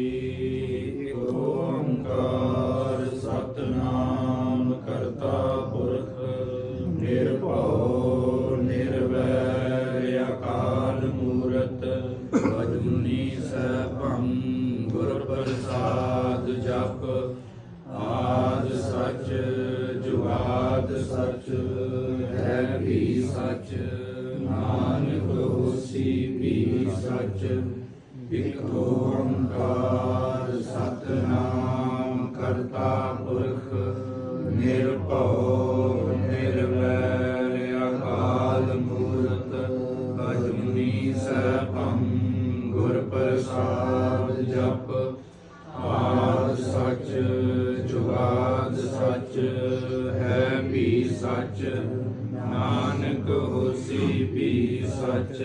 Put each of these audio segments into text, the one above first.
ਏਕ ਓੰਕਾਰ ਸਤਨਾਮ ਕਰਤਾ ਪੁਰਖ, ਨਿਰਭਉ ਨਿਰਵੈਰ ਅਕਾਲ ਮੂਰਤ, ਅਜੂਨੀ ਸੈਭੰ ਗੁਰ ਪ੍ਰਸਾਦ ਜਪ, ਆਦ ਸਚ, ਜੁਗਾਦ ਸਚ, ਹੈ ਵੀ ਸਚ। ਇਕ ਓੰਕਾਰ ਸਤਨਾਮ ਕਰਤਾ ਪੁਰਖ, ਨਿਰਭਉ ਨਿਰਵੈਰ ਅਕਾਲ ਮੂਰਤ, ਅਜੂਨੀ ਸੈਭੰ ਗੁਰ ਪ੍ਰਸਾਦ ਜਪ। ਆਦ ਸਚ, ਜੁਗਾਦ ਸਚ, ਹੈ ਵੀ ਸਚ, ਨਾਨਕ ਹੋਸੀ ਵੀ ਸਚ।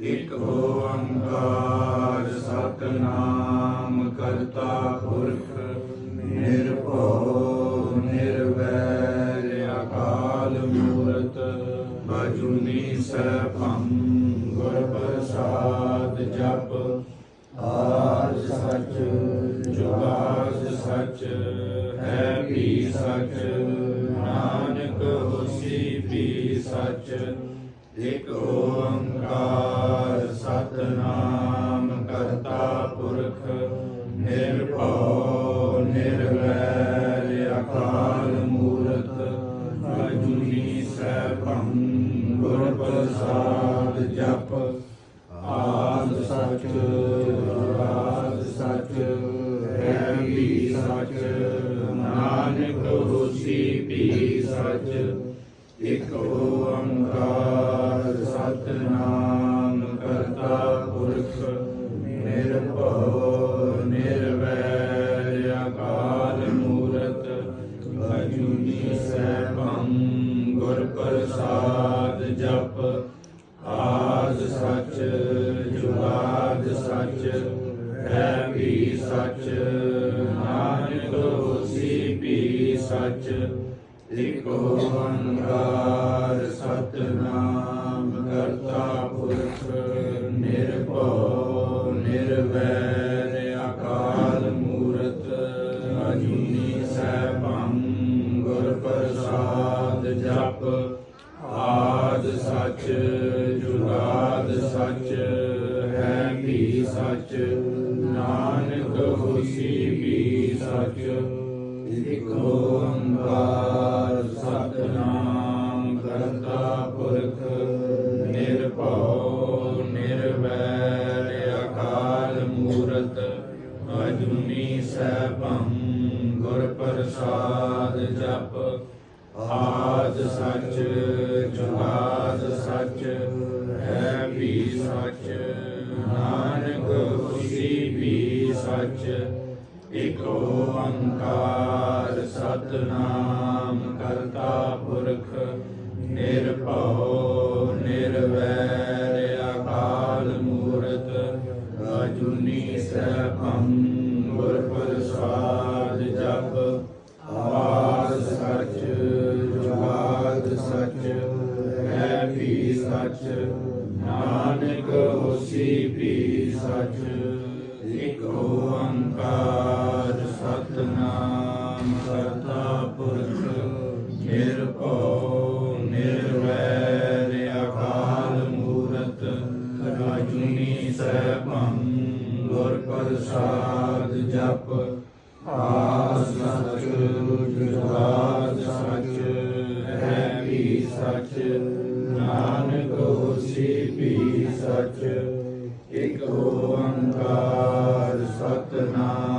ਇਕ ਓੰਕਾਰ ਸਤਨਾਮ ਕਰਤਾ ਪੁਰਖ, ਨਿਰਭਉ ਨਿਰਵੈਰ ਅਕਾਲ ਮੂਰਤ ਬਜੁਨੀ ਸੈਭੰ ਗੁਰ ਪ੍ਰਸਾਦ ਜਪ। ਆਦ ਸਚ ਜੁਗਾਦ ਸਚ, ਹੈ ਵੀ ਸਚ। ਇਕ ਓੰਕਾਰ ਸਤਨਾਮ ਕਰਤਾ ਪੁਰਖ, ਨਿਰਭਉ ਨਿਰਵੈਰ ਅਕਾਲ ਮੂਰਤ, ਅਜੂਨੀ ਸੈਭੰ ਗੁਰ ਪ੍ਰਸਾਦ ਜਪ। ਆਦ ਸਚ ਜੁਗਾਦ ਸਚ ਹੈ ਵੀ ਸਚ, ਨਾਨਕ ਹੋਸੀ ਵੀ ਸਚ। ਇਕ ਓੰਕਾਰ ਸਤਨਾਮ ਕਰਤਾ ਪੁਰਖ, ਨਿਰਭਉ ਨਿਰਵੈਰ ਅਕਾਲ ਮੂਰਤ, ਅਜੂਨੀ ਸੈਭੰ ਗੁਰ ਪ੍ਰਸਾਦ ਜਪ। ਆਦ ਸਚ ਜੁਗਾਦ ਸਚ, ਹੈ ਵੀ ਸਚ, ਨਾਨਕ ਹੋਸੀ ਵੀ ਸਚ। ਇਕ ਓੰਕਾਰ ਸਤਨਾਮ ਸਚ ਇਕ ਓੰਕਾਰ ਸਤਨਾਮ ਕਰਤਾ ਪੁਰਖ, ਨਿਰਭਉ, ਨਿਰਵੈਰ, ਅਕਾਲ ਮੂਰਤ, ਅਜੂਨੀ ਸੈਭੰ, ਗੁਰ ਪ੍ਰਸਾਦ ਜਪ। ਆਦ ਸਚ ਜੁਗਾਦ ਸਚ, ਹੈ ਵੀ ਸੱਚ। ਨਾਨਕ ਹੋਸੀ ਵੀ ਸਚ। ਇਕ ਓੰਕਾਰ ਸਤਨਾਮ ਕਰਤਾ ਪੁਰਖ, ਨਿਰਭਉ ਨਿਰਵੈਰ ਅਕਾਲ ਮੂਰਤ, ਅਜੂਨੀ ਸੈਭੰ ਗੁਰ ਪ੍ਰਸਾਦ ਜਪ ਆਦ ਸਚ, ਜੁਗਾਦ ਸਚ, ਹੈ ਵੀ ਸਚ, ਨਾਨਕ ਹੋਸੀ ਵੀ ਸਚ। ਇੱਕ ਓੰਕਾਰ ਸਤਨਾਮ ਕਰਤਾ ਪੁਰਖ, ਨਿਰਭਉ, ਨਿਰਵੈਰ, ਅਕਾਲ ਮੂਰਤ, ਰਾਜੁਨੀ ਸੈਭੰ ਗੁਰ ਪ੍ਰਸਾਦ ਜਪ। ਆਸ ਸਚ ਜੁਗਾਦ ਸਚ, ਹੈ ਵੀ ਸਚ, ਨਾਨਕ ਹੋਸੀ ਵੀ ਸਚ। ਜੁਗਾ ਓੰਕਾਰ ਸਤਨਾਮ।